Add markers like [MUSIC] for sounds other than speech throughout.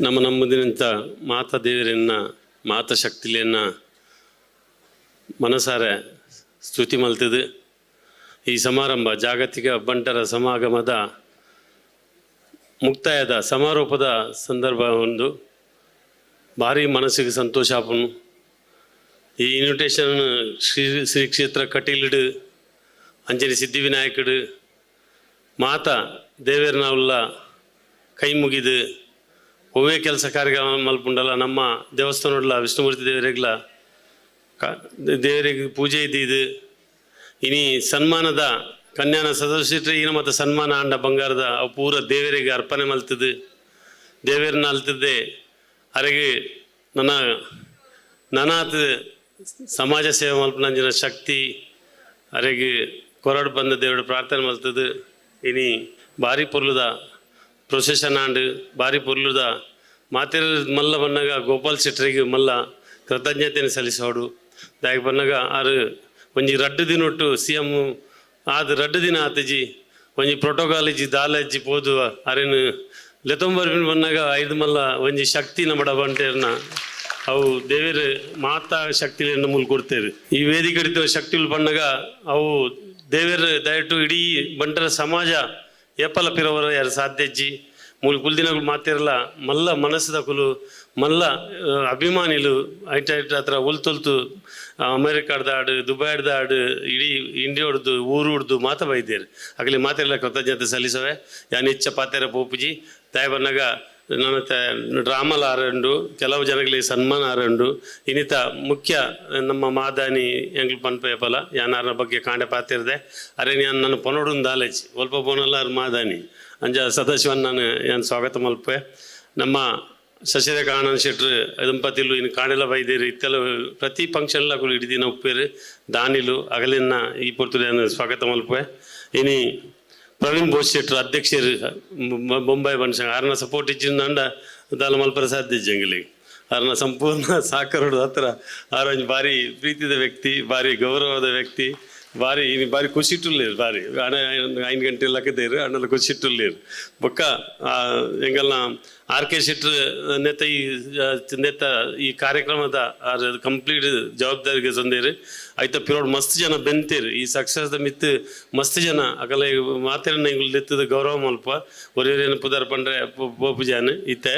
ನಮ್ಮ ನಮ್ಮದಿನಂತ ಮಾತಾ ದೇವರನ್ನ ಮಾತ ಶಕ್ತಿಲಿಯನ್ನು ಮನಸಾರೆ ಸ್ತುತಿ ಮಲ್ತಿದೆ. ಈ ಸಮಾರಂಭ ಜಾಗತಿಕ ಬಂಟರ ಸಮಾಗಮದ ಮುಕ್ತಾಯದ ಸಮಾರೋಪದ ಸಂದರ್ಭ ಒಂದು. ಭಾರಿ ಮನಸ್ಸಿಗೆ ಸಂತೋಷ ಆಪನು. ಈ ಇನ್ವಿಟೇಷನ್ ಶ್ರೀ ಶ್ರೀ ಕ್ಷೇತ್ರ ಕಟೀಲಿಡು ಅಂಜನಿ ಸಿದ್ಧಿವಿನಾಯಕಡು, ಮಾತ ದೇವೇರ್ನವುಲ್ಲ ಕೈ ಮುಗಿದು ಒವ್ವೇ ಕೆಲಸ ಕಾರ್ಯಕ್ರಮ ಮಲ್ಪುಂಡಲ್ಲ, ನಮ್ಮ ದೇವಸ್ಥಾನಡ್ಲ ವಿಷ್ಣುಮೂರ್ತಿ ದೇವರಿಗ್ಲ ದೇವರಿಗೆ ಪೂಜೆ ಇದ್ದಿದ್ದು ಇನಿ ಸನ್ಮಾನದ ಕನ್ಯಾನ ಸದಸ್ಯರು ಈನ ಮತ್ತು ಸನ್ಮಾನ ಆಂಡ ಬಂಗಾರದ ಅವು ಪೂರ ದೇವರಿಗೆ ಅರ್ಪಣೆ ಮಲ್ತದ್ದು. ದೇವರನ್ನ ಅಲ್ತಿದ್ದೆ. ಅರೆಗೆ ನನ್ನ, ನನಾತ್ ಸಮಾಜ ಸೇವೆ ಮಲ್ಪನಂಜಿನ ಶಕ್ತಿ. ಅರೆಗೆ ಕೊರಡು ಬಂದ ದೇವರು ಪ್ರಾರ್ಥನೆ ಮಲ್ತದ್ದು. ಇನಿ ಭಾರಿ ಪೊರ್ಲುದ ಪ್ರೊಸೆಷನ್ ಆಂಡ್ ಭಾರಿ ಪುರ್ಲುದ. ಮಾತಿರ ಮಲ್ಲ ಬನ್ನಗ ಗೋಪಾಲ್ ಶೆಟ್ಟರಿಗೆ ಮಲ್ಲ ಕೃತಜ್ಞತೆಯನ್ನು ಸಲ್ಲಿಸೋಡು. ದಾಗಿ ಬನ್ನಗ ಆರು ಒಂಜಿ ರಡ್ಡು ದಿನ ಒಟ್ಟು ಸಿ ಎಂ ಆದ ರಡ್ಡು ದಿನ ಆತಜಿ, ಒಂಜಿ ಪ್ರೋಟೋಕಾಲ್ ಇಜ್ಜಿ ದಾಲ ಇಜ್ಜಿ ಪೋದು ಅರೇನು ಲೆತಂಬರ್ ಬನ್ನಾಗ ಐದು ಮಲ್ಲ ಒಂಜಿ ಶಕ್ತಿ ನಮ್ಮಡ ಬಂಟೇರ್ನ. ಅವು ದೇವರ ಮಾತಾ ಶಕ್ತಿಯನ್ನು ಮೂಲ ಕೊಡ್ತೇವೆ ಈ ವೇದಿಕೆ ಶಕ್ತಿಗಳು ಬಂದಾಗ ಅವು ದೇವರ ದಯಟು ಇಡೀ ಬಂಟರ ಸಮಾಜ ಏಪಲ ಪಿರವರು ಯಾರು ಸಾಧ್ಯಜ್ಜಿ ಮೂಲ ಕುಲ್ದಿನಗಳು ಮಾತಿರಲ್ಲ, ಮಲ್ಲ ಕುಲು, ಮಲ್ಲ ಅಭಿಮಾನಿಲು ಐಟ ಹತ್ರ ಉಲ್ತುಲ್ತು ಅಮೇರಿಕಾಡ್ದ ಹಾಡು ದುಬೈಡ್ದ ಹಾಡು ಇಡೀ ಇಂಡಿಯಾ ಹೊಡ್ದು ಊರು ಹೊಡ್ದು ಮಾತ ಬೈದೇರು. ಆಗಲಿ ಮಾತಿರಲ್ಲ ಕೃತಜ್ಞತೆ ಸಲ್ಲಿಸವೆ. ಯಾನಿಚ್ಚ ಪಾತೇರ ಪಾತೆರ ಪೋಪುಜಿ. ತಾಯಿ ಬಂದಾಗ ತ ಡ್ರಾಮಲ್ ಆರಂಡು ಕೆಲವು ಜನಗಳಿಗೆ ಸನ್ಮಾನ ಆರಂಡು ಇನ್ನಿತ ಮುಖ್ಯ, ನಮ್ಮ ಮಾದಾನಿ ಎಂಗ್ಲು ಪನ್ಪೆ ಫಲ ಯಾನಾರ ಬಗ್ಗೆ ಕಾಂಡೆ ಪಾತಿರ್ದೆ ಅರೆ ನಾನು ನನ್ನ ಪೊನೋಡು ದಾಲೇಜ್ ಒಲ್ಪ ಪೋನಲ್ಲ ಮಾದಾನಿ, ಅಂಜ ಸದಾಶಿವನ್ ನಾನು ಏನು ಸ್ವಾಗತ ಮಲ್ಪೆ. ನಮ್ಮ ಶಶಿರೇಖ ಆನಂದ್ ಶೆಟ್ರು ದಂಪತಿಲು ಇನ್ನು ಕಾಣೆಲ್ಲ ಬೈದೇರಿ ಇತ್ತೆಲ್ಲ ಪ್ರತಿ ಫಂಕ್ಷನ್ಲ ಹಿಡಿದಿನ ಉಪ್ಪೇರು, ದಾನಿಲು ಅಗಲಿನ ಈ ಪೊರ್ತುಲು ನಾನು ಸ್ವಾಗತ ಮಲ್ಪೆ. ಇನಿ ಪ್ರವೀಣ್ ಬೋಸ್ ಶೆಟ್ರು ಅಧ್ಯಕ್ಷರು ಮುಂಬೈ ಬನ್ಸಂಗ ಆರ್ನ ಸಪೋರ್ಟ್ ಅಂಡ ದಾಲ ಮಲ್ಪರ ಜಂಗಲಿಗೆ. ಆರ್ನ ಸಂಪೂರ್ಣ ಸಾಕರೋಡು ಹತ್ರ. ಆರೊಂದು ಭಾರಿ ಪ್ರೀತಿದ ವ್ಯಕ್ತಿ, ಭಾರಿ ಗೌರವದ ವ್ಯಕ್ತಿ. ಭಾರಿ ಇನ್ನು ಭಾರಿ ಖುಷಿಟ್ಟುಳ್ಳೇರು ಬಾರಿ. ಹಣ ಐದು ಗಂಟೆ ಲಕ್ಕದೇರು ಅಣ್ಣಲ್ಲ ಖುಷಿಟ್ಟುಳ್ಳೇರು ಬೊಕ್ಕ ಆ, ಎಂಗಲ್ನ ಆರ್ ಕೆ ಶೆಟ್ರ್ ನೆತ್ತ ಈ ನೆತ್ತ ಈ ಕಾರ್ಯಕ್ರಮದ ಕಂಪ್ಲೀಟ್ ಜವಾಬ್ದಾರಿಗೆ ತಂದೇರು. ಆಯ್ತ ಪಿರೋಡ್ ಮಸ್ತ್ ಜನ ಬೆಂತೇರು. ಈ ಸಕ್ಸಸ್ದ ಮಿತ್ ಮಸ್ತ್ ಜನ. ಅಕಲ ಮಾತೇನ ಇಂಗ್ಲು ನೆತ್ತದ ಗೌರವ ಮಲ್ಪ. ಒರೇರೇನು ಪುದರ್ ಪಂಡ್ರೆ ಪೋಪುಜಾನ್ ಇತ್ತೆ.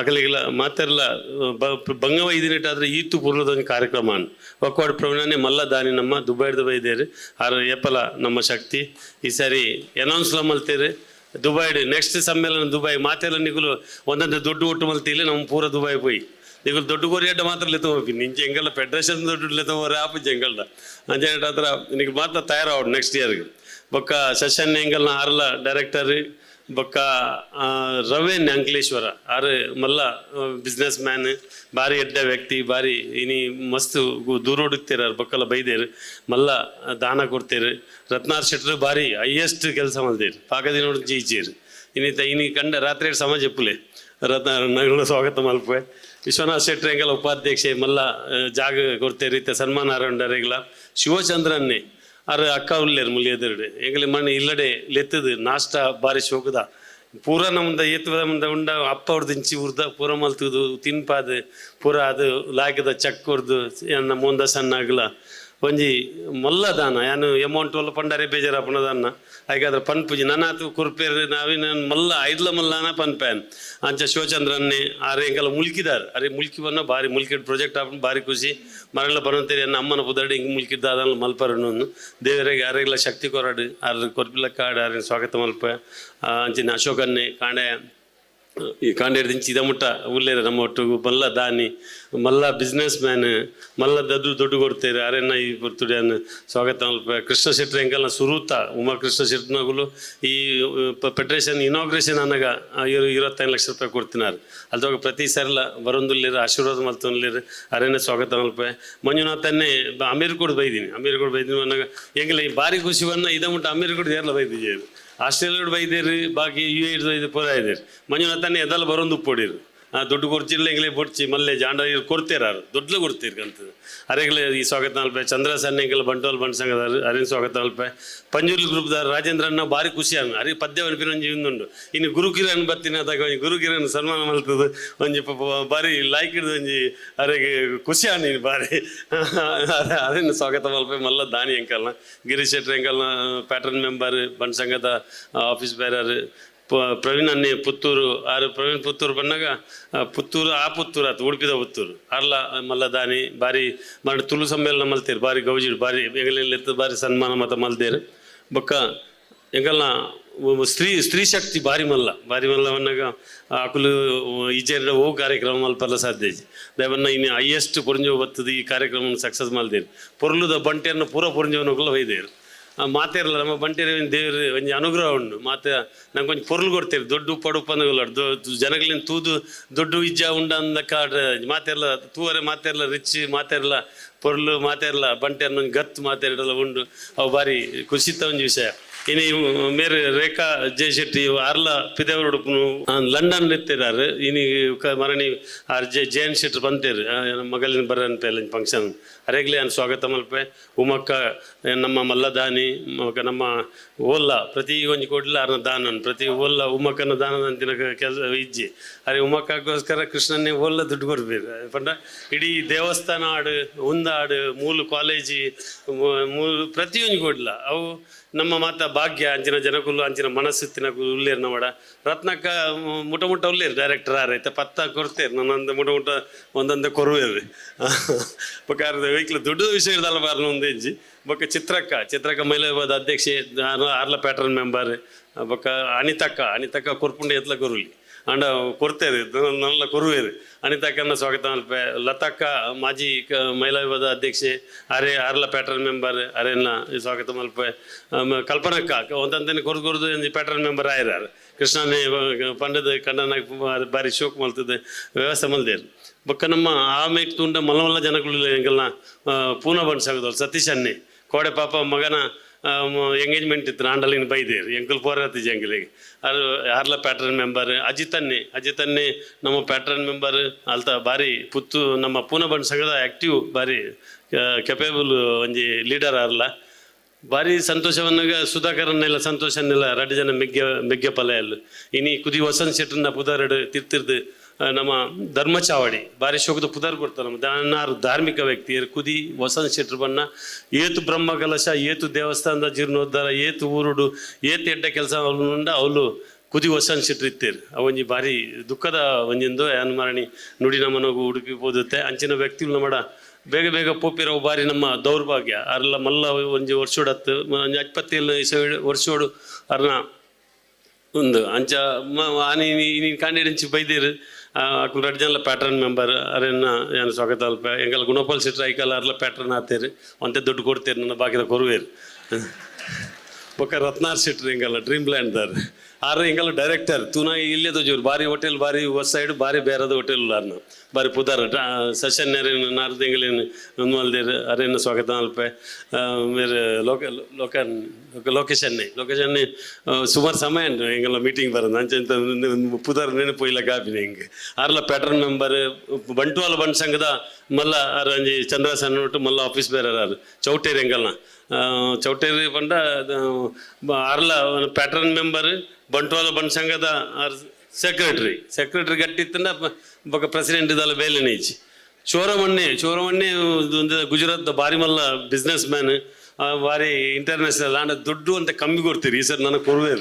ಅಗಲಿಗೆಲ್ಲ ಮಾತೆಲ್ಲ ಬಂಗವೈದಿನಿಟ್ಟಾದ್ರೆ ಈತು ಪೂರ್ವದ ಕಾರ್ಯಕ್ರಮ ಒಕ್ವಾಡ್ ಪ್ರವೀಣನೆ ಮಲ್ಲ ದಾನಿ ನಮ್ಮ, ದುಬೈಡ್ದ ಬೈದೇರಿ. ಆರ, ಏಪಲ ನಮ್ಮ ಶಕ್ತಿ. ಈ ಸಾರಿ ಅನೌನ್ಸ್ಲ ಮಲ್ತೀರಿ. ದುಬೈಡ್ ನೆಕ್ಸ್ಟ್ ಸಮ್ಮೇಳನ ದುಬೈ, ಮಾತೆಲ್ಲ ನಿಗಲು ಒಂದೊಂದು ದುಡ್ಡು ಒಟ್ಟು ಮಲ್ತಿಲಿ ನಮ್ಮ ಪೂರ ದುಬೈ ಪೋಯಿ. ನಿಗಲು ದೊಡ್ಡ ಕೊರಿಯಡ್ಡ ಮಾತ್ರ ಲೆತ್ತೋಪಿ ನಿನ್ ಜಂಗಲ್ ಫೆಡರೇಷನ್ ದೊಡ್ಡ ಲೆತ್ತೋರ ಆಪ್ ಜಂಗಲ್ದ. ಅಂಜನ ಹತ್ರ ನಿಮಗೆ ಮಾತ್ರ ತಯಾರಾವು ನೆಕ್ಸ್ಟ್ ಇಯರ್ಗೆ ಬೊಕ್ಕ ಸೆಷನ್ ಎಂಗಲ್ನ ಆರ್ಲ ಡೈರೆಕ್ಟರ್ ಬಕ್ಕ ರವೆ ಅಂಕಲೇಶ್ವರ. ಆರು, ಮಲ್ಲ ಬಿಸ್ನೆಸ್ ಮ್ಯಾನ್ ಭಾರಿ ಎಡ್ಡ ವ್ಯಕ್ತಿ, ಭಾರಿ ಇನಿ ಮಸ್ತ್ ದೂರ ಹುಡುಕ್ತೀರ ಬಕ್ಕಲ ಬೈದೇರು. ಮಲ್ಲ, ದಾನ ಕೊಡ್ತೀರಿ. ರತ್ನಾರ್ ಶೆಟ್ರು ಭಾರಿ ಹೈಯೆಸ್ಟ್ ಕೆಲಸ ಮಾಡ್ತೀರಿ. ಪಾಕದಿನ ನೋಡಿ ಜೀಚೀರು ಇನಿ ಇನಿ ಕಂಡ ರಾತ್ರಿ ಸಮ ಜಪ್ಪುಲೆ ರತ್ನ ನಗರ ಸ್ವಾಗತ ಮಲ್ಪೆ ವಿಶ್ವನಾಥ್ ಶೆಟ್ಟ್ರಿ ಎಂಗಲ ಉಪಾಧ್ಯಕ್ಷೆ, ಮಲ್ಲ ಜಾಗ ಕೊಡ್ತೀರಿ. ಸನ್ಮಾನ ಆರಂಡರಿಗಳ ಶಿವಚಂದ್ರನ್ನೇ. ಅರ ಅಕ್ಕ ಉಳ್ಳೇರು ಮುಲಿ ಎದುರುಡು ಎಂಗಲಿ ಮಣ್ಣು ಇಲ್ಲಡೆ ಲೆತ್ತದು, ನಾಷ್ಟ ಬಾರಿ ಶೋಕದ. ಪೂರ ನಮ್ದ ಏತುದ ಮುಂದ ಉಂಡ ಅಪ್ಪ ಅವ್ರದ್ದು ಇಂಚಿ ಉರ್ದ, ಪೂರ ಮಲ್ತುದು, ತಿನ್ಪಾದ, ಪೂರ ಅದು ಲಾಗದ ಚಕ್ ಹೊಡ್ದು ಎನ್ನ ಮುಂದ ಸಣ್ಣ ಆಗಲ ಒಂಜಿ ಮಲ್ಲ ದಾನ ಯಾನು ಅಮೌಂಟ್ ಒಲ್ಲ ಪಂಡರೆ ಬೇಜಾರ ದಾನ ಹಾಗಾದ್ರೆ ಪನ್ಪುಜಿ ನನಾತು ಕುರ್ಪೇರು ನಾವಿನ ಮಲ್ಲ, ಐದ್ಲ ಮಲ್ಲಾನ ಪನ್ಪೇನ್ ಅಂಚ ಶಿವಚಂದ್ರನ್ನೇ ಆರೆ ಹಿಂಗೆಲ್ಲ ಮುಲ್ಕಿದಾರ್. ಅರೆ ಮುಲ್ಕಿ ಬನ್ನ ಬಾರಿ ಮುಲ್ಕಿಡ್ ಪ್ರಾಜೆಕ್ಟ್ ಆಪನ್ ಬಾರಿ ಖುಷಿ. ಮರಳ ಬರಂತೀರಿ ಅನ್ನ ಅಮ್ಮನ ಪುದರ್ಡಿ ಹಿಂಗೆ ಮುಲ್ಕಿದ್ದ ಅದನ್ನ ಮಲ್ಪರನ್ನು ದೇವರಿಗೆ ಯಾರಿಗೆಲ್ಲ ಶಕ್ತಿ ಕೊರಡು ಆರ ಕೊರ್ಪಿಲ್ಲ ಕಾಡು ಆರಿನ ಸ್ವಾಗತ ಮಲ್ಪ. ಅಂಚಿನ ಅಶೋಕನ್ನೇ ಕಾಂಡೆ ಈ ಕಾಂಡೇಡ್ದಿಂಚಿ ಇದ ಮುಟ್ಟ ಉಳ್ಳೇರ ನಮ್ಮ ಒಟ್ಟು ಮಲ್ಲ ದಾನಿ, ಮಲ್ಲ ಬಿಸ್ನೆಸ್ ಮ್ಯಾನ್ ಮಲ್ಲ ದದ್ದು ದೊಡ್ಡ ಕೊಡ್ತೇವೆ ಅರೆನ್ನ ಈ ಬರ್ತುಡಿಯನ್ನು ಸ್ವಾಗತ ಕೃಷ್ಣ ಶೆಟ್ಟಿ ಎಂಕಲ್ನ ಸುರೂತ ಉಮಾ ಕೃಷ್ಣ ಶೆಟ್ಟಿನಗುಲು ಈ ಫೆಡರೇಷನ್ ಇನಾಗ್ರೇಷನ್ ಅನ್ನಗ ಇವರು ಇರುವತ್ತೈದು ಲಕ್ಷ ರೂಪಾಯಿ ಕೊಡ್ತಿನಾರು. ಅಲ್ದಾಗ ಪ್ರತಿ ಸರಿಲ ಬರೊಂದುಲ್ಲಿರ ಆಶೀರ್ವಾದ ಮಲ್ತೊಂದಿಲ್ಲಿರ ಅರೆನ್ನ ಸ್ವಾಗತ ಮಲ್ಪೆ ಮಂಜುನಾಥನ್ನೇ ಅಮೀರ್ ಕೂಡ ಬೈದೀನಿ ಅಮೀರ್ ಕೂಡ ಬೈದೀನಿ ಅನ್ನಗ ಹೆಂಗಿಲ್ಲ, ಈ ಬಾರಿ ಖುಷಿವನ್ನ ಇದ ಮುಟ್ಟ ಅಮೀರ್ ಕೂಡ ಏರ್ಲ ಬೈದಿದ್ದೇವೆ ಆಸ್ಟ್ರೇಲಿಯಾ ಬೈದೇರಿ ಬಾಕಿ ಯು ಎಡ್ ಇದು ಪೂರ ಇದ್ದೀರಿ ಮಂಜುನಾಥನ್ನೇ ಎದಲ್ ಬರೋಂದು ಉಪ್ಪೊಡಿರು ದುಡ್ಡು ಕೊಡ್ತಿರ್ಲ ಎಂಗ್ಲೇ ಬೊಡ್ಚಿ ಮಲ್ಲೆ, ಜಾಂಡ, ಇವ್ರು ಕೊಡ್ತೀರಾರು ದುಡ್ಲು ಕೊಡ್ತೀರ್ಕಂತ ಅರೆಗ್ಲೆ ಈ ಸ್ವಾಗತ ನಲ್ಪೆ, ಚಂದ್ರ ಸನ್ನೆಂಗೆಲ್ಲ ಬಂಟೋಲ್ ಬಂಡ್ ಸಂಘದ ಅರೇನ್ ಸ್ವಾಗತ ಅಲ್ಪೆ ಪಂಜುರ್ಲಿ ಗ್ರೂಪ್ದ ರಾಜೇಂದ್ರನ್ನ ಭಾರಿ ಖುಷಿ ಅನ್ನ ಅರಿ ಪದ್ಯ ಅನ್ಪಿನ ಒಂಜಿ ಉಂದುಂಡು. ಇನ್ನು ಗುರುಕಿರಣ್ ಬತ್ತಿನ ಅದಾಗ ಒಂಜಿ ಗುರುಕಿರಣ್ ಸನ್ಮಾನ ಮಲ್ತದ ಒಂಜಿ ಭಾರಿ ಬಾರಿ ಲಾಯ್ಕ್ ಹಿಡ್ದು ಒಂಜಿ ಅರೆಗೆ ಖುಷಿ ಅನ್ನ ನೀನು ಬಾರಿ ಅರೇನು ಸ್ವಾಗತ ಮಲ್ಪೆ ಮಲ್ಲ ದಾನಿ ಎಂಕಲ್ನ ಗಿರೀಶ್ ಎಂಕಲ್ನ ಪ್ಯಾಟರ್ನ್ ಮೆಂಬರ್ ಬಂಡ್ ಸಂಘದ ಆಫೀಸ್ ಬೇರರ್ ಪ- ಪ್ರವೀಣ್ ಅನ್ನಿ ಪುತ್ತೂರು, ಆರು ಪ್ರವೀಣ್ ಪುತ್ತೂರು ಬಂದಾಗ ಪುತ್ತೂರು, ಆ ಪುತ್ತೂರು ಆತು ಉಡುಪಿದ ಪುತ್ತೂರು. ಅರ್ಲ ಮಲ್ಲ ದಾನಿ ಬಾರಿ ಮಾಡಿ ತುಳು ಸಮ್ಮೇಳನ ಮಲ್ತೀರಿ ಬಾರಿ ಗೌಜಿಡು ಬಾರಿ ಎಂಗಲೆತ್ತ ಬಾರಿ ಸನ್ಮಾನ ಮತ ಮಲ್ದೇರು. ಬೊಕ್ಕ ಎಂಗಲ್ನ ಸ್ತ್ರೀ ಸ್ತ್ರೀ ಶಕ್ತಿ ಬಾರಿ ಮಲ್ಲ. ಬಾರಿ ಮಲ್ಲ ಬಂದಾಗ ಆಕುಲು ಈಜೆರ್ಡ ಓ ಕಾರ್ಯಕ್ರಮ ಮಲ್ಪಲ್ಲ ಸಾಧ್ಯ ದಯವನ್ನ ಇನ್ನು ಹೈಯೆಸ್ಟ್ ಪುರಂಜೋ ಬತ್ತದ ಈ ಕಾರ್ಯಕ್ರಮ ಸಕ್ಸಸ್ ಮಲ್ದೇರು. ಪೊರ್ಲುದ ಬಂಟೆಯನ್ನು ಪೂರ ಪುರಂಜೋನ ಒಯ್ದೇರು. ಮಾತೇರಲ್ಲ ನಮ್ಮ ಬಂಟೇರಿ ದೇವ್ರ ಒಂಜಿ ಅನುಗ್ರಹ ಉಂಡು ಮಾತೆ, ನಂಗೆ ಒಂಜಿ ಪೊರ್ಲು ಕೊಡ್ತೇವೆ. ದೊಡ್ಡ ಉಪ್ಪಡು ಉಪ್ಪಂದಗಳ ಜನಗಳಿಂದ ತೂದು, ದೊಡ್ಡ ಇಜ್ಜ ಉಂಡ ಕಾಡ್ ಮಾತೆರ್ಲ ತೂವರೆ ಮಾತೇರಲ್ಲ ರಿಚ್ ಮಾತೇರಲ್ಲ ಪೊರ್ಲು ಮಾತೇರಲ್ಲ ಬಂಟೆರ್ನ ಒಂಜಿ ಗತ್ ಮಾತೆರಡೆಲ್ಲ ಉಂಡು ಅವು ಬಾರಿ ಖುಷಿತ ಒಂದು ವಿಷಯ. ಮೇರೆ ರೇಖಾ ಜಯಶೆಟ್ಟಿ ಅರ್ಲ ಪಿದೇವರು ಉಡುಪುನು ಲಂಡನ್ ಇರ್ತಿದ್ದಾರೆ ಇನಿ ಮರಣಿ ಆರ್ ಜೆ ಜಯನ್ ಶೆಟ್ಟಿ ಬಂತೇರು ಮಗಳಿನ ಬರ ಪೇಲ ಫಂಕ್ಷನ್ ಅರೆಗ್ಲಿ ನಾನು ಸ್ವಾಗತ ಮಲ್ಪೆ. ಉಮಕ್ಕ ನಮ್ಮ ಮಲ್ಲದಾನಿ, ಮಗ, ನಮ್ಮ ಓಲ್ಲ, ಪ್ರತಿ ಒಂಜಿ ಕೊಡ್ಲ ಅರ್ನ ದಾನ ಪ್ರತಿ ಓಲ್ಲ ಉಮಕ್ಕನ ದಾನ ಅಂತಿನ ಕೆಲಸ, ಇಜ್ಜಿ. ಅರೆ ಉಮಕ್ಕಾಗೋಸ್ಕರ ಕೃಷ್ಣನ್ನೇ ಓಲ್ಲ ದುಡ್ಡು ಕೊಡ್ಬೇಕು. ಪಂಡ, ಇಡೀ ದೇವಸ್ಥಾನ ಆಡು ಹುಂದ ಆಡು ಮೂಲು ಕಾಲೇಜಿ ಮೂಲು ಪ್ರತಿಯೊಂದು ಕೊಡ್ಲ. ಅವು ನಮ್ಮ ಮಾತ ಭಾಗ್ಯ, ಅಂಚಿನ ಜನಕುಲು, ಅಂಚಿನ ಮನಸ್ಸಿತ್ತಿನ ಉಲ್ಲೇರ್ ನವಡ. ರತ್ನಕ್ಕ ಮುಟ ಮುಟ ಉಲ್ಲೇರ್ ಡೈರೆಕ್ಟರ್ ಆರೈತೆ ಪತ್ತ ಕೊಡ್ತೇರು, ನನ್ನೊಂದು ಮುಟ ಮುಟ ಒಂದೊಂದು ಕೊರುವೇರು. ಬಕಾರದ ವೆಹಿಕಲ್ ದೊಡ್ಡ ವಿಷಯ ಇರ್ದಲ್ಲ ಬಾರ್ನ ಒಂದು ಹೆಜ್ಜಿ. ಬೊಕ್ಕ ಚಿತ್ರಕ್ಕ ಚಿತ್ರಕ್ಕ ಮೈಲಾಬಾದ್ ಅಧ್ಯಕ್ಷೆ ಆರ್ಲ ಪ್ಯಾಟ್ರನ್ ಮೆಂಬರ್ ಬೊಕ್ಕ ಅನಿತಕ್ಕ ಅನಿತಕ್ಕ ಕೊರ್ಪುಂಡೆ ಎತ್ಲ ಕೊರುಲಿ ಅಂಡ ಕೊರ್ತೇರಿ ನಲ್ಲ ಕೊರುವೇರು ಅನಿತಕ್ಕನ್ನ ಸ್ವಾಗತ ಮಲ್ಪೆ ಲತಕ್ಕ, ಮಾಜಿ ಕ- ಮಹಿಳಾ ವಿಭಾಗದ ಅಧ್ಯಕ್ಷೆ, ಅರೆ, ಆರ್ಲ ಪ್ಯಾಟ್ರನ್ ಮೆಂಬರ್, ಅರೆನ್ನ ಸ್ವಾಗತ ಮಲ್ಪೆ ಕಲ್ಪನಕ್ಕ ಒಂದಂತನೇ ಕೊರ್ದು ಕೊರ್ದು ಪ್ಯಾಟರ್ನ್ ಮೆಂಬರ್ ಆಯ್ರಾರು ಕೃಷ್ಣನೇ ಪಂಡದ ಕಂಡನ ಬಾರಿ ಶೋಕ್ ಮಲ್ತದೆ, ವ್ಯವಸ್ಥೆ ಮಲ್ದೇರು ಬೊಕ್ಕ ನಮ್ಮ ಆ ತುಂಡ ಮಲ್ಲ ಮಲ್ಲ ಜನಗಳು ಎಂಗಲ್ನ ಪೂನ ಬಂಡ್ ಸಾಗದವ್ರು ಸತೀಶ್ ಅನ್ನೆ ಕೋಡೆ ಪಾಪ ಮಗನ ಎಂಗೇಜ್ಮೆಂಟ್ ಇತ್ತು ನಾಂಡಲಿನ ಬೈದೇರಿ ಎಂಕಲ್ ಪೋರತಿ ಜಂಗಲಿಗೆ ಅದು ಯಾರ್ಲ ಪ್ಯಾಟ್ರನ್ ಮೆಂಬರ್ ಅಜಿತನ್ನೆ ಅಜಿತನ್ನೆ ನಮ್ಮ ಪ್ಯಾಟ್ರನ್ ಮೆಂಬರ್ ಅಲ್ತ ಬಾರಿ ಪುತ್ತು ನಮ್ಮ ಪೂನ ಬಣ್ಣ ಸಂಘದ ಆ್ಯಕ್ಟಿವ್ ಬಾರಿ ಕೆಪೇಬಲ್ ಒಂಜಿ ಲೀಡರ್ ಆರ್ಲ ಭಾರಿ ಸಂತೋಷವನ್ನಾಗ ಸುಧಾಕರನ್ನೆಲ್ಲ ಸಂತೋಷನೆಲ್ಲ ರಡ್ಡು ಜನ ಮೆಗ್ಗೆ ಮೆಗ್ಗೆ ಪಲೆಯಲ್ಲು ಇನಿ ಕುದಿ ವಸಂತ್ ಶೆಟ್ಟರ್ನ ಪುದಾರಡು ತಿರ್ತಿರ್ದು ನಮ್ಮ ಧರ್ಮ ಚಾವಡಿ ಭಾರಿ ಶೋಕದ ಪುದರ್ ಕೊಡ್ತಾರೆ ನಮ್ಮ ದಾನಾರು ಧಾರ್ಮಿಕ ವ್ಯಕ್ತಿ ಕುದಿ ವಸಂತ ಶೆಟ್ರು ಬಣ್ಣ, ಏತು ಬ್ರಹ್ಮ ಕಲಶ ಏತು ದೇವಸ್ಥಾನದ ಜೀರ್ಣೋದ್ಧಾರ, ಏತು ಊರುಡು, ಏತು ಎಡ್ಡ ಕೆಲಸ ಅವಳು ಅವಳು ಕುದಿ ವಸಂತ ಶೆಟ್ರು ಇತ್ತೇರು. ಅವೊಂಜಿ ಭಾರಿ ದುಃಖದ ಒಂಜಿಂದು, ಯಾನ್ ಮರಣಿ, ನುಡಿ ನಮ್ಮನಗು ಉಡುಪಿ ಓದುತ್ತೆ ಅಂಚಿನ ವ್ಯಕ್ತಿಗಳು ನಮ್ಮಡ ಬೇಗ ಬೇಗ ಪೋಪಿರೋ ಬಾರಿ ನಮ್ಮ ದೌರ್ಭಾಗ್ಯ. ಅರ್ಲ ಮಲ್ಲ ಒಂಜಿ ವರ್ಷೋಡತ್ತು ಇಸವಿ ವರ್ಷೋಡು ಅರ್ನ ಒಂದು ಅಂಚ ಆನಿ ನೀನು ಕಾಂಡಿಡೆಂಚಿ ಬೈದೀರು. ಜನ ಪ್ಯಾಟ್ರನ್ ಮೆಂಬರ್ ಅರೆನ್ನ ಏನು ಸ್ವಾಗತ ಅಲ್ಪ. ಎಂಗಲ್ ಗುಣಪಾಲ್ ಸಿಟ್ರ ಐಕಲ್ ಅರ್ಲ ಪ್ಯಾಟ್ರನ್ ಆತೇರು ಒಂತೆ ದುಡ್ಡು ಕೊಡ್ತೇರು, ನನ್ನ ಬಾಕಿದ ಕೊರುವೇರಿ. ಬೊಕ್ಕ ರತ್ನಾರ್ ಸಿಟ್ರ್ ಎಂಗಲ್ಲ ಡ್ರೀಮ್ ಲ್ಯಾಂಡ್ ದಾರ್. ಆರ ಹಿಂಗಲ್ಲ ಡೈರೆಕ್ಟರ್ ತೂನ ಇಲ್ಲೇ ತೋಜೂರು ಬಾರಿ ಹೋಟೆಲ್ ಬಾರಿ ಹೊಸ ಸೈಡ್ ಬಾರಿ ಬೇರೆದ ಹೋಟೆಲ್ ಅರ್ನ ಬಾರಿ ಪುದಾರ ಸೆಷನ್ ನಾರ್ದು ಎಂಗಲೇನು ಮಲ್ದೇರು ಅರೇನು ಸ್ವಾಗತ ಅಲ್ಪ ಮೇರೆ ಲೋಕ ಲೋಕನ್ ಲೊಕೇಶನ್ನೇ ಲೊಕೇಶನ್ನೇ ಸುಮಾರು ಸಮಯ ಹಿಂಗಲ್ಲ ಮೀಟಿಂಗ್ ಬರೋದು. ಅಂಚೆ ಪುದಾರ ನೆನಪು ಇಲ್ಲ ಕಾಪಿನ ಹಿಂಗೆ. ಆರ್ಲ ಪ್ಯಾಟರ್ನ್ ಮೆಂಬರ್ ಬಂಟ್ವಾಲ ಬಂಟ್ ಸಂಘದ ಮಲ್ಲ ಆರ್ ಅಂಜಿ ಚಂದ್ರ ಸಣ್ಣ ಒಟ್ಟು ಮಲ್ಲ ಆಫೀಸ್ ಬೇರೆ ಚೌಟೇರಿ ಆ, ಚೌಟೇರಿ ಬಂಡ ಆರ್ಲ ಪ್ಯಾಟರ್ನ್ ಮೆಂಬರ್ ಬಂಟ್ವಾಳ ಬಂಡ್ ಸಂಘದ ಸೆಕ್ರೆಟರಿ ಸೆಕ್ರೆಟರಿ ಗಟ್ಟಿತ್ತಂಡ ಬೊಕ ಪ್ರೆಸಿಡೆಂಟ್ ಇದಲ್ಲ ಬೇಲೆನೇಜಿ ಚೋರಮಣ್ಣೆ ಚೋರಮಣ್ಣೆ ಒಂದು ಗುಜರಾತ್ ಬಾರಿ ಮಲ್ಲ ಬಿಸ್ನೆಸ್ ಮ್ಯಾನ್ ಬಾರಿ ಇಂಟರ್ನ್ಯಾಷನಲ್ ಆಂಡ ದುಡ್ಡು ಅಂತ ಕಮ್ಮಿ ಕೊಡ್ತೀರಿ. ಈ ಸರ್ ನನಗೆ ಕೊಡುವೆ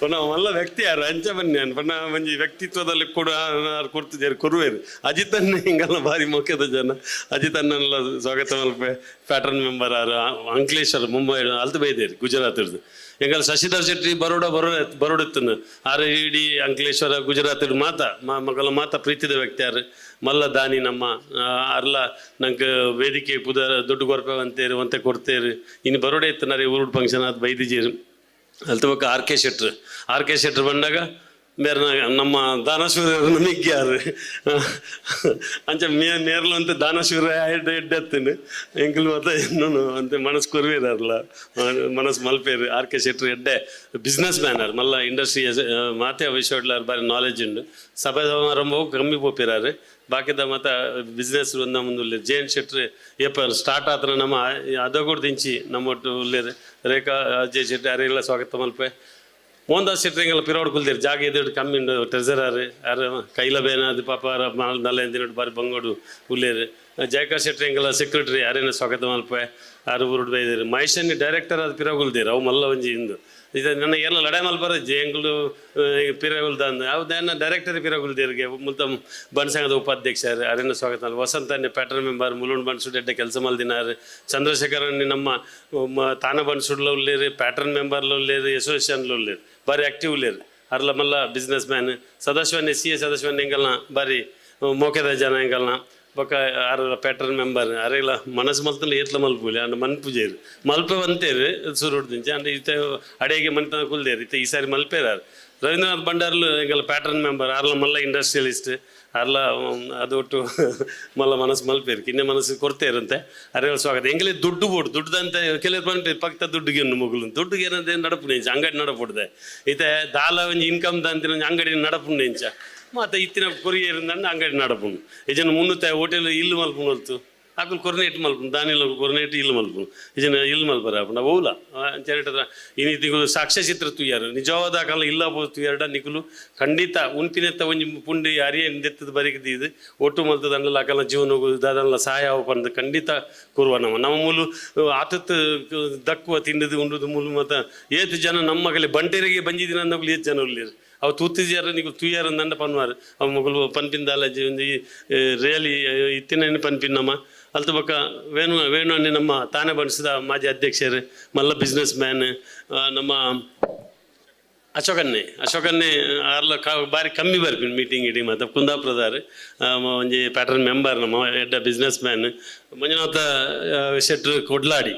ಪುನಃ ಮಲ್ಲ ವ್ಯಕ್ತಿ ಯಾರು? ಅಂಚ ಬನ್ನಿ ನಾನು. ಪುನಃ ಒಂಜಿ ವ್ಯಕ್ತಿತ್ವದಲ್ಲಿ ಕೂಡ ಕೊಡ್ತಿದ್ದಾರೆ ಕೊರುವೇರು ಅನ್ನ ಹಿಂಗೆಲ್ಲ ಭಾರಿ ಮುಖ್ಯದ ಜನ. ಅಜಿತನ್ನೆಲ್ಲ ಸ್ವಾಗತ ಮಲ್ಪೆ ಪ್ಯಾಟರ್ನ್ ಮೆಂಬರ್ ಆರು. ಅಂಕ್ಲೇಶ್ವರ, ಮುಂಬೈ, ಅಲ್ತು ಬೈದೇರಿ ಗುಜರಾತ್ ಎಂಗಲ್ ಶಶಿಧರ್ ಶೆಟ್ಟಿ ಬರೋಡ ಬರೋ ಬರೋಡಿತ್ತನು ಆರ್ ಇಡಿ ಅಂಕಲೇಶ್ವರ ಗುಜರಾತ್ ಮಾತ, ಮ- ಮಗಳ ಮಾತ ಪ್ರೀತಿದ ವ್ಯಕ್ತಿ ಯಾರು? ಮಲ್ಲ ದಾನಿ ನಮ್ಮ ಅರ್ಲ, ನಂಗೆ ವೇದಿಕೆ ಪುದ ದುಡ್ಡು ಕೊರ್ಪೆ ಅಂತೇರಿ ಒಂತೆ ಕೊಡ್ತೇರಿ ಇನ್ನು ಬರೋಡೆ ಇತ್ತು ನಾರೀ ಊರು ಫಂಕ್ಷನ್ ಅದು ಬೈದಿಜೀರು ಅಲ್ಲಿ ತಗೋಕ ಆರ್ ಕೆ ಶೆಟ್ರು. ಆರ್ ಕೆ ಶೆಟ್ರ್ ಬಂದಾಗ ಬೇರೆ ನಮ್ಮ ದಾನಶೂರ ಮಿಗ್ಗ್ಯಾರು ಅಂಚ ಮೇ ನೇರ್ಲು ಅಂತ ದಾನಶೂರ ಎಡ್ಡೆ ಎಡ್ಡೆತ್ತೀನಿ ಎಂಕಲ್ ಮತ್ತ ಇನ್ನೂ ಅಂತ ಮನಸ್ಸು ಕೊರ್ವೀರಲ್ಲ ಮನಸ್ಸು ಮಲ್ಪೇರು. ಆರ್ ಕೆ ಶೆಟ್ಟರ್ ಎಡ್ಡೆ. ಬಿಸ್ನೆಸ್ ಮ್ಯಾನರ್ ಮಲ್ಲ ಇಂಡಸ್ಟ್ರಿ ಮಾತೆ ವಿಷಯಡ್ಲಾರ ಬಾರಿ ನಾಲೆಜ್ ಉಂಡು ಸಭೆ ಸಮಾರಂಭವು ಕಮ್ಮಿ ಪೋಪಿರಾರು. ಬಾಕಿದ ಮತ್ತ ಬಿಸ್ನೆಸ್ ಒಂದ ಮುಂದೆ ಜೇನ್ ಶೆಟ್ರಿ ಏಪ ಸ್ಟಾರ್ಟ್ ಆತನ ನಮ್ಮ ಅದ ಕೂಡ ದಿಂಚಿ ನಮ್ಮ ರೇಖಾ ಅಜಯ್ ಶೆಟ್ಟಿ ಅರೆಲ್ಲ ಸ್ವಾಗತ ಮಲ್ಪೆ? ಮೋಹನ್ದಾಸ್ ಶೆಟ್ರಿಂಗೆಲ್ಲ ಪಿರೋಡ್ ಕುಲ್ದಿರು, ಜಾಗ ಎದುರು ಕಮ್ಮಿ ಉಂಡು ಟ್ರೆಸರರ್ ಯಾರು ಕೈಲ ಬೇನ ಅದು ಪಾಪ ಎಂದಿನೋಡು ಬಾರಿ ಬಂಗೋಡು ಉಳ್ಳೇರು ಜಯಕಾರ್ ಶೆಟ್ರಿಂಗೆಲ್ಲ ಸೆಕ್ರೆಟರಿ ಯಾರೇನ ಸ್ವಾಗತ ಮಲ್ಪ ಯಾರು ಊರುಡ್ ಬೈದಿರಿ. ಮಹೇಶನ್ ಡೈರೆಕ್ಟರ್ ಅದು ಪಿರೋಗುಲ್ದಿರು ಅವು ಮಲ್ಲ ಒಂಜಿ ಇಂದು ಇದು ನನ್ನ ಎಲ್ಲ ಲಡೆ ಮಲ್ಪರ ಪಿರಗುಲ್ ದಂದ್ ಅಂದ ಅವ್ದೇನ ಡೈರೆಕ್ಟರ್ ಪಿರಗುಲ್ದಿರ್ಗೆ ಮುಲ್ತ ಬನ್ಸಂಗದ ಉಪಾಧ್ಯಕ್ಷರು ಅರೇನ ಸ್ವಾಗತ ಮಲ್ಪೆ. ವಸಂತ ಅನ್ನೆ ಪ್ಯಾಟರ್ನ್ ಮೆಂಬರ್ ಮುಲುಂಡ್ ಬನ್ಸುಡ್ ಕೆಲಸ ಮಲ್ದಿನಾರು ಚಂದ್ರಶೇಖರ್ ಅನ್ನ ನಮ್ಮ ತಾನ ಬನ್ಸುಡ್ಲ ಉಳ್ಳೇರಿ ಪ್ಯಾಟರ್ನ್ ಮೆಂಬರ್ಲ ಉಳ್ಳೇರಿ ಅಸೋಸಿಯೇಷನ್ಲ ಉಳ್ಳೇರಿ ಬಾರಿ ಆಕ್ಟಿವ್ ಉಳ್ಳೇರಿ ಅರ್ಲ ಮಲ್ಲ ಬಿಸ್ನೆಸ್ ಮ್ಯಾನ್ ಸದಸ್ಯವನ್ನ ಸಿ ಎ ಸದಸ್ಯವನ್ನ ಎಂಗಲ್ನ ಬಾರಿ ಮೋಕೆದ ಜನ ಎಂಗಲ್ನ ಬೊಕ ಆರ ಪ್ಯಾಟರ್ನ್ ಮೆಂಬರ್ ಅರೆಲ ಮನಸ್ಸು ಮಲ್ತಲ್ಲ ಏತ್ಲ ಮಲ್ಪುಲಿ ಅಂಡ್ ಮನ್ ಮಲ್ಪ ಮಲ್ಪೆ ಬಂತೇರು ಸುರುಡ್ ದಿಂಚಿ ಅಂಡ್ ಇತ್ತೆ ಅಡೆಗೆ ಮನ್ತನ ಕುಲ್ದೇರು ಇತ್ತೆ ಈ ಸಾರಿ ಮಲ್ಪೇರಾರು. ರವೀಂದ್ರನಾಥ್ ಭಂಡಾರ್ಲು ಎಂಗಲ್ಲ ಪ್ಯಾಟರ್ನ್ ಮೆಂಬರ್ ಅರ್ಲ ಮಲ್ಲ ಇಂಡಸ್ಟ್ರಿಯಲಿಸ್ಟ್ ಅರ್ಲ ಅದು ಒಟ್ಟು [LAUGHS] ಮಲ್ಲ ಮನಸ್ಸು ಮಲ್ಪೇರು ಕಿನ್ನೆ ಮನಸ್ಸು ಕೊರತೆ ಅರೆ ಸ್ವಾಗತ. ಎಂಗಲೇ ದುಡ್ಡು ಬೋಡು ದುಡ್ಡುದಂತ ಕೆಲವರು ಬಂದು ಪಕ್ಕ ದುಡ್ಡುಗೆ ಮುಗುಲು. ದುಡ್ಡುಗೆ ಏನಂತ ನಡಪು ನೆಂಚ ಅಂಗಡಿ ನಡಪುಡ್ದೆ. ಇತ್ತೆ, ದಾಲ ಒಂಜಿ ಇನ್ಕಮ್ ದಂತಿನ ಅಂಗಡಿ ನಡಪು ನೆಂಚ ಮತ್ತೆ ಇತ್ತಿನ ಕೊರಿಯರ್ ಇರಂದ ಅಂಗಡಿ ನಡಪುಂಡು ಇಜನ ಮುನ್ನೂತ್ತ ಹೋಟೆಲ್ ಇಲ್ಲು ಮಲ್ಪು ಹೊಲ್ತು ಅಕ್ಕಲು ಕೊರನೇಟ್ ಮಲ್ಪುಂಡು ದಾನಿಲ ಕೊರನೇಟ್ ಇಲ್ಲು ಮಲ್ಪುಂಡು ಇಜನ ಇಲ್ಲು ಮಲ್ಪರ ಆಪುಂಡು ಓಲ ಅಂಚೇಟದ ಇನಿ ತಿಂಗಳು ಸಾಕ್ಷ್ಯಚಿತ್ರ ತುಯ್ಯಾರು ನಿಜವಾದ ಕಾಲ ಇಲ್ಲ ಪೋ ತುಯ್ಯಾರ್ಡ ನಿಕುಲು ಖಂಡಿತ ಉಂತಿನೆತ್ತ ಒಂಜಿ ಪುಂಡಿ ಅರಿಯ ನಿಂದೆತ್ತದ ಬರಿಕದಿ ಇದು. ಒಟ್ಟು ಮಲ್ತದ ಅಂಡಲ ಅಕಲ ಜೀವನ ದಾದಲ್ಲ ಸಹಾಯ ಪಂದು ಖಂಡಿತ ಕೂರುವ ನಮ್ಮ. ನಮ್ಮ ಮೂಲು ಆತತ್ ದಕ್ಕುವ ತಿಂಡದು ಉಂಡುದು ಮೂಲು ಮತ್ತು ಏತು ಜನ ನಮ್ಮ ಕಲೆ ಬಂಟೇರಿಗೆ ಬಂಜಿದಿನ ಏತ್ ಜನ ಉಳ್ಳಿರು. ತೂತಿದ್ಯಾರ ನೀವು ತುಯ್ಯಾರ ಅಂದ ಪನ್ವಾರ್ ಅವು ಮಗಳು ಪನ್ಪಿಂದಾಲ ಜಿ ರಿಯಲಿ ಇತ್ತಿನ ಪನ್ಪಿನ್ನಮ್ಮ ಅಲ್ತು ಬೊಕ್ಕ ವೇಣು ವೇಣು ಅನ್ನಿ ನಮ್ಮ ತಾನೇ ಬಣಿಸಿದ ಮಾಜಿ ಅಧ್ಯಕ್ಷರು, ಮಲ್ಲ ಬಿಸ್ನೆಸ್ ಮ್ಯಾನ್ ನಮ್ಮ ಅಶೋಕನ್ನೇ. ಅಶೋಕನ್ನೇ ಅರ್ಲ ಕ, ಬಾರಿ ಕಮ್ಮಿ ಬರ್ಪಿನ್ ಮೀಟಿಂಗ್ ಇಡೀ ಮತ್ತು ಕುಂದಾಪುರದಾರ್ ಒಂಜಿ ಪ್ಯಾಟರ್ನ್ ಮೆಂಬರ್ ನಮ್ಮ, ಎಡ್ಡ ಬಿಸ್ನೆಸ್ ಮ್ಯಾನ್ ಮಂಜುನಾಥ ಶೆಟ್ರು ಕೊಡ್ಲಾಡಿ.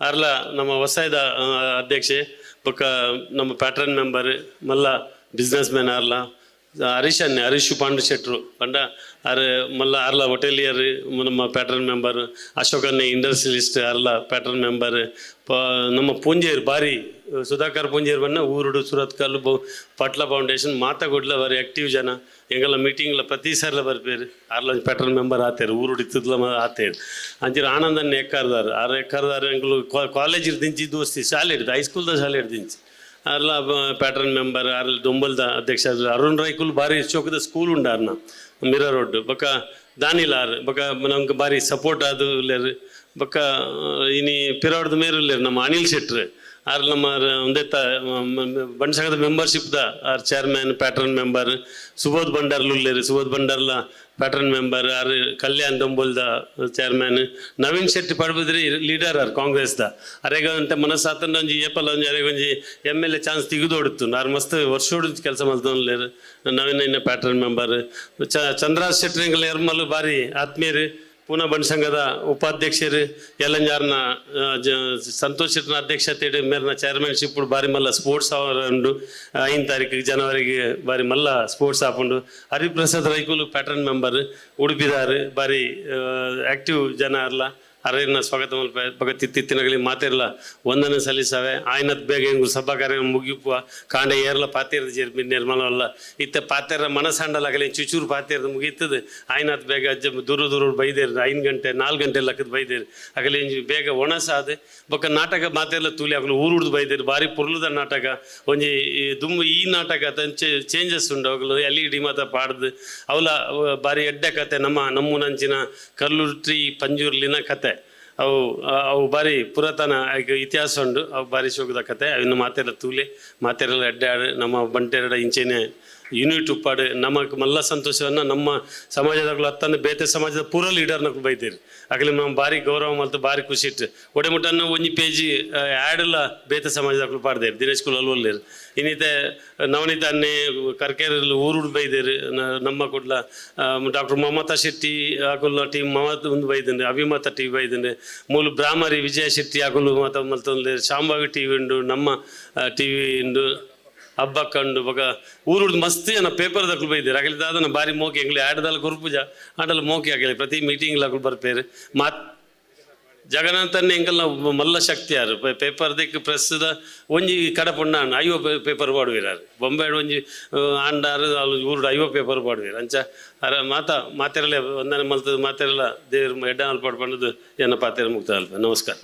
ಅರ್ಲ ನಮ್ಮ ಹೊಸಾಯ್ದ ಅಧ್ಯಕ್ಷೆ, ಬೊಕ್ಕ ನಮ್ಮ ಪ್ಯಾಟರ್ನ್ ಮೆಂಬರ್ ಮಲ್ಲ ಬಿಸ್ನೆಸ್ ಮ್ಯಾನ್ ಆರ್ಲ ಹರೀಶ್ ಅನ್ನೆ, ಹರೀಶ್ ಪಾಂಡು ಶೆಟ್ರು ಪಂಡ, ಅರೆ, ಮಲ್ಲ ಅರ್ಲ ಹೋಟೆಲಿಯರ್ ನಮ್ಮ ಪ್ಯಾಟ್ರನ್ ಮೆಂಬರ್ ಅಶೋಕನ್ ಇಂಡಸ್ಟ್ರಿಯಲಿಸ್ಟ್ ಅರ್ಲ ಪ್ಯಾಟ್ರನ್ ಮೆಂಬರ್ ನಮ್ಮ ಪೂಂಜೇರ್ ಬಾರಿ ಸುಧಾಕರ್ ಪೂಂಜೇರ್ ಬಣ್ಣ ಊರುಡು ಸುರತ್ಕಲ್ ಬೊ, ಪಟ್ಲ ಫೌಂಡೇಶನ್ ಮಾತಾಗೊಡ್ಲ ಬಾರಿ ಆಕ್ಟಿವ್ ಜನ. ಎಂಗೆಲ್ಲ ಮೀಟಿಂಗ್ಲ ಪ್ರತಿ ಸರ್ಲ ಬರ್ಪೇರು ಅರ್ಲ ಪ್ಯಾಟರ್ನ್ ಮೆಂಬರ್ ಆತೇರು ಊರುಡು ಇತ್ತದ್ಲ ಆತೇರು. ಅಂಚಿರ ಆನಂದನ್ನ ಎಕ್ಕಾರ್ದಾರ. ಆರು ಎಕ್ಕಾರ್ದಾರ ಎಂಗ್ಲು ಕಾಲೇಜ್ ದಿಂಚಿ ದೋಸ್ತಿ ಶಾಲೆ ಹಿಡ್ದು ಹೈಸ್ಕೂಲ್ದ ಶಾಲೆ ಹಿಡ್ದು ದಿಂಚಿ ಅರ್ಲ ಪ್ಯಾಟರ್ನ್ ಮೆಂಬರ್ ಅಲ್ಲಿ ದೊಂಬಲ್ದ ಅಧ್ಯಕ್ಷ ಅರುಣ್ ರೈಕುಲ್ ಬಾರಿ ಚೌಕದ ಸ್ಕೂಲ್ ಉಂಡಾರ್ನ ಮಿರಾ ರೋಡ್ ಬೊಕ ದಾನಿಲಾರ್ ಬೊಕ ನಮ್ಗೆ ಬಾರಿ ಸಪೋರ್ಟ್ ಆದು ಬಕ್ಕ ಇನಿ ಪಿರಾಡ್ದ ಮೇಲೆ ಉಲ್ಲೇರು, ನಮ್ಮ ಅನಿಲ್ ಶೆಟ್ರ್. ಆರ್ ನಮ್ಮ ಒಂದೇತ ಮೆಂಬರ್ಶಿಪ್ ದ ಆರ್ ಚೇರ್ಮನ್ ಪ್ಯಾಟ್ರನ್ ಮೆಂಬರ್ ಸುಬೋಧ್ ಬಂಡಾರ್ಲು ಉಲ್ಲೇರು ಸುಬೋಧ್ ಬಂಡಾರ್ಲ ಪ್ಯಾಟ್ರನ್ ಮೆಂಬರ್ ಆರ್ ಕಲ್ಯಾಣ್ ದೊಂಬುಲ್ದ ಚೇರ್ಮನ್ ನವೀನ್ ಶೆಟ್ಟಿ ಪಡ್ಬಿದ್ರಿ ಲೀಡರ್ ಆರ್ ಕಾಂಗ್ರೆಸ್ದ. ಅರೆಗ ಅಂತ ಮನಸ್ಸಾತನ ಒಂಜಿ ಏಪಲ್ ಒಂಜಿ ಅರೆಗ ಒಂಜಿ ಎಂ ಎಲ್ ಎ ಚಾನ್ಸ್ ತೆಗೆದೋಡುತ್ತು ಆರ್ ಮಸ್ತ್ ವರ್ಷೋಡು ಕೆಲಸ ಮಲ್ತೊಂಡ್ಲೇರು ನವೀನ್ ಇನ್ನ ಪ್ಯಾಟರ್ನ್ ಮೆಂಬರ್ ಚ, ಚಂದ್ರಾಜ್ ಶೆಟ್ಟಿ ಎರ್ಮಲ್ ಬಾರಿ ಆತ್ಮೀಯರು. ಪೂನಾ ಸಂಘದ ಉಪಾಧ್ಯಕ್ಷರು ಎಲ್ಲಂಜಾರ್ನ ಸಂತೋಷ್ ಶೆಟ್ಟಿನ ಅಧ್ಯಕ್ಷತೆ ಮೇರ್ನ ಚೇರ್ಮನ್ಶಿಪ್ ಬಾರಿ ಮಲ್ಲ ಸ್ಪೋರ್ಟ್ಸ್ ಉಂಡು ಐದು ತಾರೀಕಿಗೆ ಜನವರಿಗೆ ಬಾರಿ ಮಲ್ಲ ಸ್ಪೋರ್ಟ್ಸ್ ಹಾಕೊಂಡು, ಹರಿಪ್ರಸಾದ್ ರೈಕುಲು ಪ್ಯಾಟರ್ನ್ ಮೆಂಬರ್ ಉಡುಪಿದಾರ್ ಬಾರಿ ಆಕ್ಟಿವ್ ಜನ ಅಲ್ಲ. ಅರೇನ ಸ್ವಾಗತ ಮಲ್ಪ ತಿತ್ತಿನಗಲಿ ಮಾತಿರಲ್ಲ ಒಂದನೇ ಸಲ್ಲಿಸಾವೆ. ಆಯ್ನತ್ ಬೇಗ ಹೆಂಗು ಸಭಾ ಕಾರ್ಯ ಮುಗಿಪುವ ಕಾಂಡ ಏರ್ಲ ಪಾತಿರದ ಜೇರ್ಪಿ ನಿರ್ಮಲವಲ್ಲ. ಇತ್ತ ಪಾತೆರ ಮನಸ್ಸಾಂಡಲಾಗಲಿ ಚುಚೂರು ಪಾತಿರದ ಮುಗೀತದೆ ಆಯ್ನತ್ ಬೇಗ ಅಜ್ಜ ದೂರ ದೂರ ಬೈದೇರಿ. ಐದು ಗಂಟೆ ನಾಲ್ಕು ಗಂಟೆ ಲಕ್ಕದ ಬೈದೇರಿ. ಆಗಲಿ ಬೇಗ ಒಣಸಾದೆ ಬೊಕ್ಕ ನಾಟಕ ಮಾತೆಲ್ಲ ತೂಲಿ ಆಗಲು ಊರು ಹುಡ್ದು ಬೈದೇರಿ. ಬಾರಿ ಪುರ್ಲದ ನಾಟಕ. ಒಂಜಿ ದುಂಬು ಈ ನಾಟಕ ತಂಚೆ ಚೇಂಜಸ್ ಉಂಡು. ಅವುಗಳು ಎಲ್ ಇ ಡಿ ಮಾತ ಪಾಡ್ದು. ಅವಲ ಭಾರಿ ಎಡ್ಡೆ ಕತೆ. ನಮ್ಮ ನಮ್ಮ ನಂಚಿನ ಟ್ರೀ ಪಂಜೂರ್ಲಿನ ಕತೆ. ಅವು ಅವು ಬಾರಿ ಪುರಾತನ ಇತಿಹಾಸ ಉಂಡು ಅವು ಬಾರಿ ಶೋಕದ ಕತೆ ಅವಿನ್ನು ಮಾತೆಲ್ಲ ತೂಲೆ ಮಾತೆಲ್ಲ ಅಡ್ಡಾಡು, ನಮ್ಮ ಬಂಟೆರಡ ಇಂಚೆನೆ ಯೂನಿಟ್ ಉಪ್ಪಾಡೆ ನಮಗೆ ಮಲ್ಲ ಸಂತೋಷವನ್ನು ನಮ್ಮ ಸಮಾಜದ ಹತ್ತನ್ನು ಬೇತೆ ಸಮಾಜದ ಪೂರ ಲೀಡರ್ನ ಬೈತೀರಿ ಆಗಲಿ ನಮ್ಮ ಬಾರಿ ಗೌರವ ಮತ್ತು ಬಾರಿ ಖುಷಿ ಇಟ್ಟು ಒಡೆಮುಟ್ಟನ್ನು ಒಂಜಿ ಪೇಜಿ ಆ್ಯಡೆಲ್ಲ ಬೇತೆ ಸಮಾಜದಾಗಲು ಪಾಡ್ದೇರಿ. ದಿನೇಶ್ ಕುಲ್ ಅಲ್ವಲ್ಲೇರು. ಇನ್ನಿತೆ ನವನೀತ ಕರ್ಕೇರಲ್ಲಿ ಊರುಡ್ ಬೈದೇರು. ನಮ್ಮ ಕುಡ್ಲ ಡಾಕ್ಟರ್ ಮಮತಾ ಶೆಟ್ಟಿ ಆಗುಲ್ಲ ಟೀಮ್ ಮಮತ ಒಂದು ಬೈದಂಡೆ ಅಭಿಮತ ಟಿ ಬೈದಂಡೆ ಮೂಲ ಬ್ರಾಹ್ಮರಿ ವಿಜಯ ಶೆಟ್ಟಿ ಆಗುಲ್ಲ ಮತ ಮಲ್ತೊಂದು ಶಾಂಭವಿ ಟಿ ವಿ ಉಂಡು ನಮ್ಮ ಟಿ ವಿ ಉಂಡು ಹಬ್ಬ ಕಂಡು ಬೊಕ ಊರುಡ್ ಮಸ್ತ್ ಜನ ಪೇಪರ್ ದಕ್ಕಲು ಬೈದಿರು. ಅಗಲಿ ದಾದನ ಬಾರಿ ಮೋಕೆ ಎಂಗ್ಲಿ ಆಡದಲ್ಲ ಗುರುಪೂಜ ಆಡಲ್ಲ ಮೋಕೆ ಆಗಲಿ, ಪ್ರತಿ ಮೀಟಿಂಗ್ ಲಕ್ಕಲು ಬರ್ಪೇರು ಮಾತ್ ಜಗನ್ನಾಥನ್ ಹೆಂಗಲ್ಲ ಮಲ್ಲ ಶಕ್ತಿ ಯಾರು? ಪೇಪರ್ ದಿಕ್ಕ ಪ್ರೆಸ್ದ ಒಂಜಿ ಕಡಪುಂಡ ಐವ ಪೇಪರ್ ಪಾಡುವಿರಾರು. ಬೊಂಬೆ ಒಂಜಿ ಆಂಡಾರು, ಅಲ್ಲಿ ಊರುಡು ಐವ ಪೇಪರ್ ಪಾಡುವಿರು ಅಂಚ, ಅರ ಮಾತ, ಮಾತೆರಲೆ, ಒಂದನೇ ಮಲ್ತದ ಮಾತೆರಲ ದೇವ್ರ ಎಡ್ಡ ಅಲ್ಪಾಡ್ ಪಂಡದು ಎನ್ನ ಪಾತೆರ ಮುಕ್ತ ಅಲ್ಪ ನಮಸ್ಕಾರ.